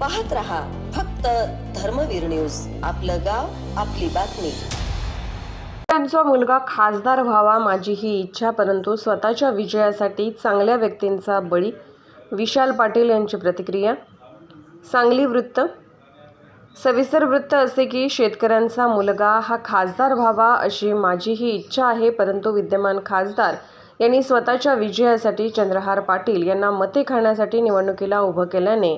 पाहत रहा फक्त धर्मवीर न्यूज. आपलं गाव आपली बातमी. त्यांचा मुलगा खासदार व्हावा माझी ही इच्छा परंतु स्वतःच्या विजयासाठी चांगल्या व्यक्तींचा बळी विशाल पाटील यांची प्रतिक्रिया. सांगली वृत्त. सविस्तर वृत्त असे की शेतकऱ्यांचा मुलगा हा खासदार व्हावा अशी माझी ही इच्छा आहे परंतु विद्यमान खासदार यांनी स्वतःच्या विजयासाठी चंद्रहार पाटील यांना मते खाण्यासाठी निवडणुकीला उभं केल्याने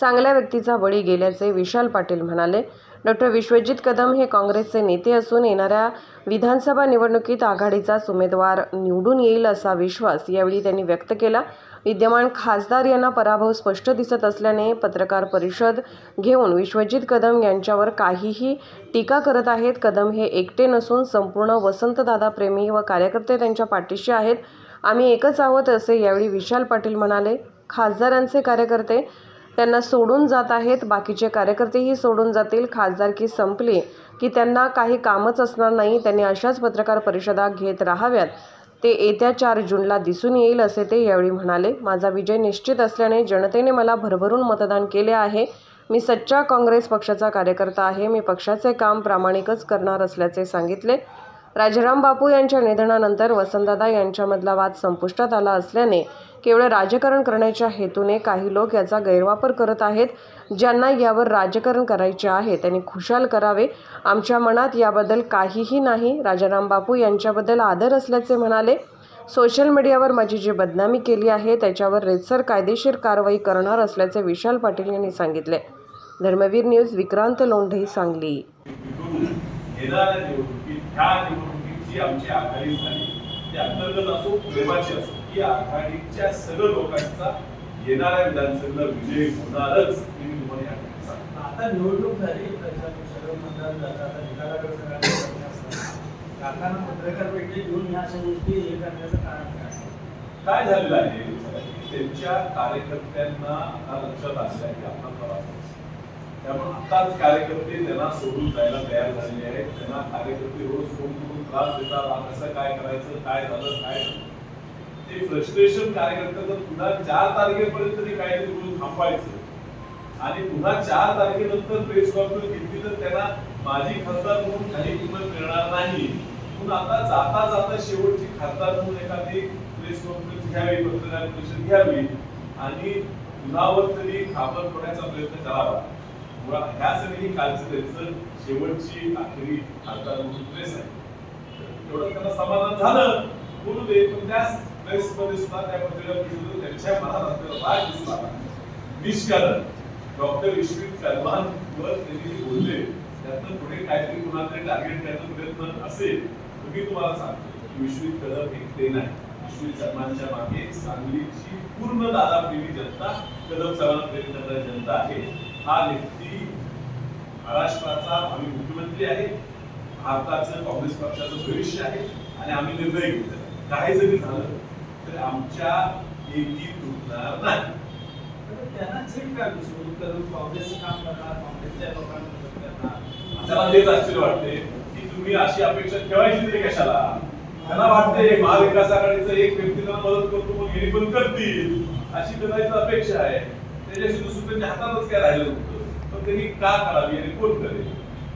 चांगल्या व्यक्तीचा बळी गेल्याचे विशाल पाटील म्हणाले. डॉक्टर विश्वजित कदम हे काँग्रेसचे नेते असून येणाऱ्या विधानसभा निवडणुकीत आघाडीचाच उमेदवार निवडून येईल असा विश्वास यावेळी त्यांनी व्यक्त केला. विद्यमान खासदार यांना पराभव स्पष्ट दिसत असल्याने पत्रकार परिषद घेऊन विश्वजित कदम यांच्यावर काहीही टीका करत आहेत. कदम हे एकटे नसून संपूर्ण वसंतदादा प्रेमी व कार्यकर्ते त्यांच्या पाठीशी आहेत. आम्ही एकच आहोत असे यावेळी विशाल पाटील म्हणाले. खासदारांचे कार्यकर्ते त्यांना सोडून जात आहेत. बाकीचे कार्यकर्तेही सोडून जातील. खासदारकी संपली की त्यांना काही कामच असणार नाही. त्यांनी अशाच पत्रकार परिषदा घेत राहाव्यात. ते येत्या चार जूनला दिसून येईल असे ते यावेळी म्हणाले. माझा विजय निश्चित असल्याने जनतेने मला भरभरून मतदान केले आहे. मी सच्चा काँग्रेस पक्षाचा कार्यकर्ता आहे. मी पक्षाचे काम प्रामाणिकच करणार असल्याचे सांगितले. राजाराम बापू यांच्या निधनानंतर वसंतदादा यांच्यामधला वाद संपुष्टात आला असल्याने केवळ राजकारण करण्याच्या हेतूने काही लोक याचा गैरवापर करत आहेत. ज्यांना यावर राजकारण करायचे आहे त्यांनी खुशाल करावे. आमच्या मनात याबद्दल काहीही नाही. राजाराम बापू यांच्याबद्दल आदर असल्याचे म्हणाले. सोशल मीडियावर माझी जी बदनामी केली आहे त्याच्यावर रेतसर कायदेशीर कारवाई करणार असल्याचे विशाल पाटील यांनी सांगितले. धर्मवीर न्यूज विक्रांत लोंढे सांगली. निवडणुकीत ह्या निवडणुकीची आमची आघाडी झाली ती अंतर्गत असो प्रेमाची असो की आघाडीच्या सर्व लोकांचा येणाऱ्या विधानसभेला विजय होणारच हे मी तुम्हाला या ठिकाणी सांगतो. आता निवडणूक झाली त्याच्यात सगळं मतदान झालं आता निकालाकडे सगळ्यांना. काकांना पत्रकार भेटले घेऊन ह्या सगळ्या गोष्टी हे करण्याचं कारण काय? काय झालेलं आहे त्यांच्या कार्यकर्त्यांना आता लक्षात आलेलं आहे की आपण. त्यामुळे आताच कार्यकर्ते त्यांना सोडून जायला तयार झालेले आहेत. त्यांना कार्यकर्ते रोज फोन करून त्रास देतात. कसं काय करायचं काय झालं काय ते फ्रस्ट्रेशन कार्यकर्त्याचं पुन्हा चार तारखेपर्यंत तरी काहीतरी बोलून थांबायचं आणि पुन्हा चार तारखेनंतर प्रेस कॉन्फरन्स घेतली तर त्यांना माझी खासदार म्हणून काही किंमत मिळणार नाही. म्हणून आता जाता जाता शेवटची खासदार म्हणून एखादी प्रेस कॉन्फरन्स घ्यावी पत्रकार परिषद घ्यावी आणि कुणावर तरी खापर पडायचा प्रयत्न करावा. ह्या सगळी कालचं त्यांचं शेवटची आखरी खासदार प्रेस आहे. तेवढं त्यांना समाधान झालं. बोलू दे पण त्याच प्रेस मध्ये सुद्धा त्या पत्रकार त्यांच्या मनात आपल्याला राग दिसला. निष्कारण डॉक्टर इशवीत सलमान वर त्यांनी जे बोलले. त्यातनं पुढे काहीतरी कुणातरी टार्गेट करण्याचा प्रयत्न असेल तर मी तुम्हाला सांगतो की विश्वित कदम एकटे नाही. विश्वित सलमानच्या मागे सांगलीची पूर्ण दादा प्रेमी जनता कदम साहेबांना प्रेम करणारी जनता आहे. हा व्यक्ती महाराष्ट्राचा आम्ही मुख्यमंत्री आहे भारताचं काँग्रेस पक्षाचं भविष्य आहे आणि आम्ही निर्णय घेतला काही जरी झालं तर आमच्या एकी तुटणार नाही. त्यांना चीट काय दुसरं करून काँग्रेसचं काम करणार काँग्रेसच्या लोकांना मदत करणार? त्याला तेच आश्चर्य वाटते की तुम्ही अशी अपेक्षा ठेवायची तरी कशाला? त्यांना वाटते महाविकास आघाडीचं एक व्यक्तीला मदत करतो मग हे पण करतील. अशी करायची अपेक्षा आहे. त्याच्याशी दुसरं त्यांच्या हातातच काय राहिलं नव्हतं पण त्यांनी का करावी आणि कोण करेल?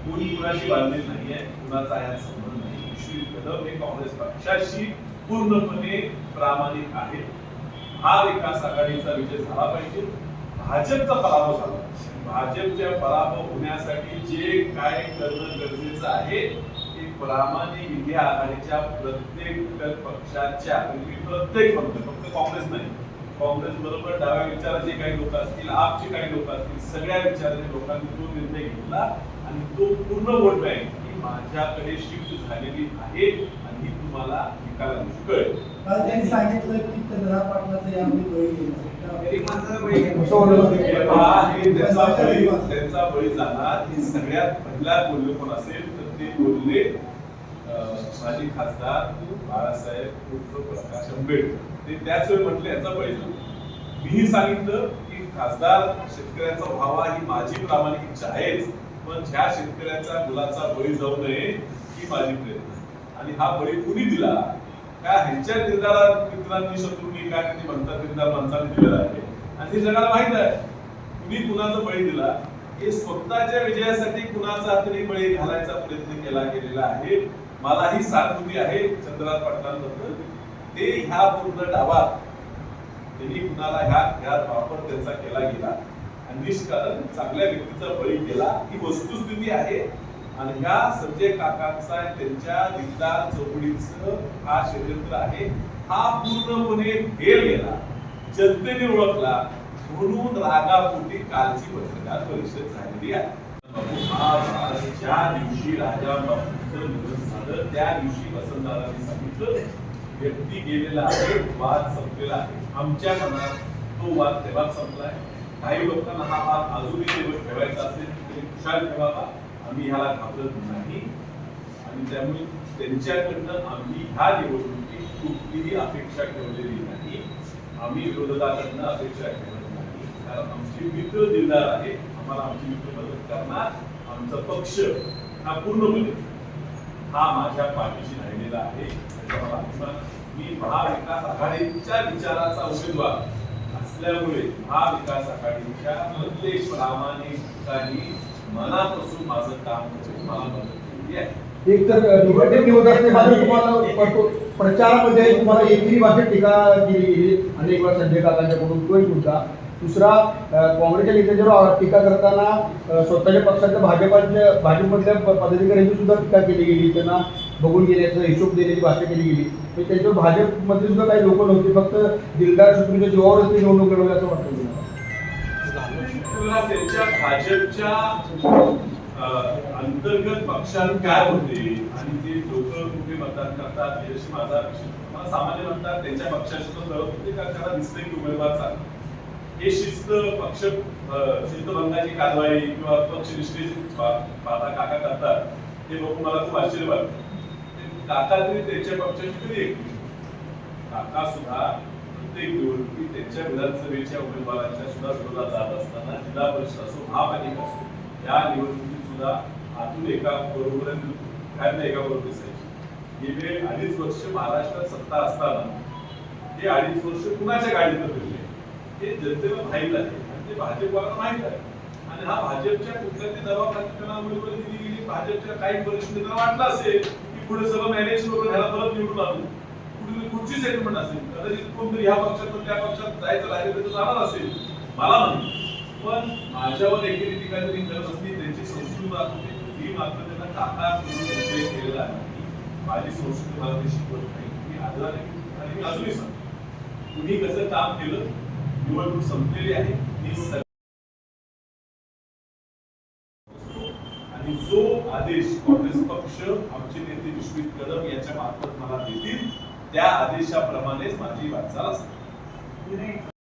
कोणी कुणाशी बांधली नाहीये कुणाचा यात संबंध नाही. विश्वित कदम हे काँग्रेस पक्षाशी पूर्णपणे प्रामाणिक आहे हा विकास आघाडीचा विजय झाला पाहिजे. भाजपचा पराभव झाला भाजपच्या पराभव होण्यासाठी जे काय करणं गरजेचं आहे ते प्रामाणिक इंडिया आघाडीच्या प्रत्येक पक्षाच्या म्हणजे प्रत्येक फक्त फक्त काँग्रेस नाही. काँग्रेस बरोबर डाव्या विचाराचे काही लोक असतील आपचे काही लोक असतील सगळ्या विचाराचे लोकांनी तो निर्णय घेतला आणि तो पूर्ण वोट बँक ही माझ्याकडे शिफ्ट झालेली आहे आणि ही तुम्हाला निकाला कळेल काल त्यांनी सांगितलं की चंद्रा पाटलाचं यामध्ये बळी गेला. एक माणसाला बळी गेला. त्याचा बळी त्यांचा बळी जाणार हे सगळ्यात पहिला बोलले कोण असेल तर ते बोलले माजी खासदार बाळासाहेब उर्फ प्रकाश आंबेडकर. ते त्याच वेळी म्हटले यांचा बळी जाणार मीही सांगितलं की खासदार शेतकऱ्याचा व्हावा ही माझी प्रामाणिक इच्छा आहेच पण ज्या शेतकऱ्याच्या मुलाचा बळी जाऊ नये ही माझी प्रयत्न आणि हा बळी कुणी दिला? काय ह्यांच्या दिलदारा मित्रांनी शत्रूंनी काय त्यांनी म्हणतात दिलदार माणसाने दिलेला आहे? आणि हे जगाला माहीत आहे. कुणी कुणाचा बळी दिला? हे स्वतःच्या विजयासाठी कुणाचा तरी बळी घालायचा प्रयत्न केला गेलेला आहे. मला ही सानुभूती आहे चंद्रनाथ पाटलांबद्दल. ते ह्या पूर्ण डावात त्यांनी कुणाला ह्या खेळात वापर त्यांचा केला गेला. आणि निष्कारण चांगल्या व्यक्तीचा बळी केला. ही वस्तुस्थिती आहे. आणि ह्या संजय काकांचा त्यांच्या दिगदार चौकडीचं हा षडयंत्र आहे. हा पूर्णपणे फेल गेला. जनतेने ओळखला. म्हणून रागापोटी कालची पत्रकार परिषद झालेली आहे. ज्या दिवशी राजा बापूचं निधन झालं. त्या दिवशी वसंतदादांनी सांगितलं व्यक्ती गेलेला आहे वाद संपलेला आहे. आमच्या मनात तो वाद तेव्हा संपलाय. काही लोकांना हा वाद अजूनही दिवस ठेवायचा असेल तरी खुशाल ठेवावा. आम्ही ह्याला घाबरत नाही. आणि त्यामुळे त्यांच्याकडनं आम्ही ह्या निवडणुकीत कुठलीही अपेक्षा ठेवलेली नाही. आम्ही विरोधकांकडनं अपेक्षा ठेवत नाही. कारण आमचे मित्र दिलदार आहे आम्हाला आमचे मित्र मदत करणार. आमचा पक्ष हा पूर्णपणे हा माझ्या पाठीशी राहिलेला आहे. मी महाविकास आघाडीच्या विचाराचा उमेदवार असल्यामुळे महाविकास आघाडीच्या प्रत्येक प्रामाणिकांनी मनापासून माझं काम करून मला मदत केली आहे. एक तर निवडणूक निवड असताना तुम्हाला प्रचारामध्ये तुम्हाला एकही भाषेत टीका केली गेली. अनेक वेळा संजय काकांच्याकडून तो एक मुद्दा. दुसरा काँग्रेसच्या नेत्यांच्यावर टीका करताना स्वतःच्या पक्षातल्या भाजपाच्या भाजपमधल्या पदाधिकाऱ्यांची सुद्धा टीका केली गेली त्यांना बघून गेल्याचं हिशोब देण्याची भाषा केली गेली. म्हणजे त्यांच्यावर भाजपमध्ये सुद्धा काही लोक नव्हते फक्त दिलदार शत्रूच्या जीवावरच ते निवडणूक लढवली असं वाटतं त्यांच्या भाजपच्या अंतर्गत पक्षात काय होते? आणि ते लोक कुठे मतदान करतात? याच्याशी माझा सामान्य म्हणतात त्यांच्या पक्षाशी तो लढत होते का? त्याला दिसतंय की उमेदवार चांगला. हे शिस्त पक्ष शिस्तभंगाची कारवाई किंवा पक्ष निष्ठेची काका करतात हे बघून मला खूप आश्चर्य वाटतं. काका तरी त्यांच्या पक्षाची कधी एक काका सुद्धा प्रत्येक निवडणुकीत त्यांच्या विधानसभेच्या उमेदवारांच्या सुद्धा विरोधात जात असताना जिल्हा परिषद असो महापालिका असो या निवडणुकीत सुद्धा आतून एका बरोबर बाहेरनं एका बरोबर दिसायची. गेले अडीच वर्ष महाराष्ट्रात सत्ता असताना हे अडीच वर्ष कुणाच्या गाडीत फिरले हे जनतेला माहीत आहे. आणि ते भाजपला माहीत आहे. आणि हा भाजपच्या कुठल्या ते दबावाखाली दिली गेली भाजपच्या काही वरिष्ठ नेत्यांना वाटलं असेल की पुढे सगळं मॅनेज करून ह्याला परत निवडून आलो कुठली कुठची सेटलमेंट असेल. कदाचित कोणतरी ह्या पक्षात त्या पक्षात जायचं लागेल तर जाणार असेल. मला नाही. पण माझ्यावर एकेरी टीका जरी करत असली त्यांची संस्कृती दाखवते मी मात्र त्यांना काका केलेला आहे. माझी संस्कृती मला ते शिकवत नाही. मी आजला आणि मी अजूनही सांगतो. तुम्ही कसं काम केलं निवडणूक संपलेली आहे. आणि जो आदेश काँग्रेस पक्ष आमचे नेते विश्वित कदम याच्या मार्फत मला देतील त्या आदेशाप्रमाणेच माझी वाटचाल असेल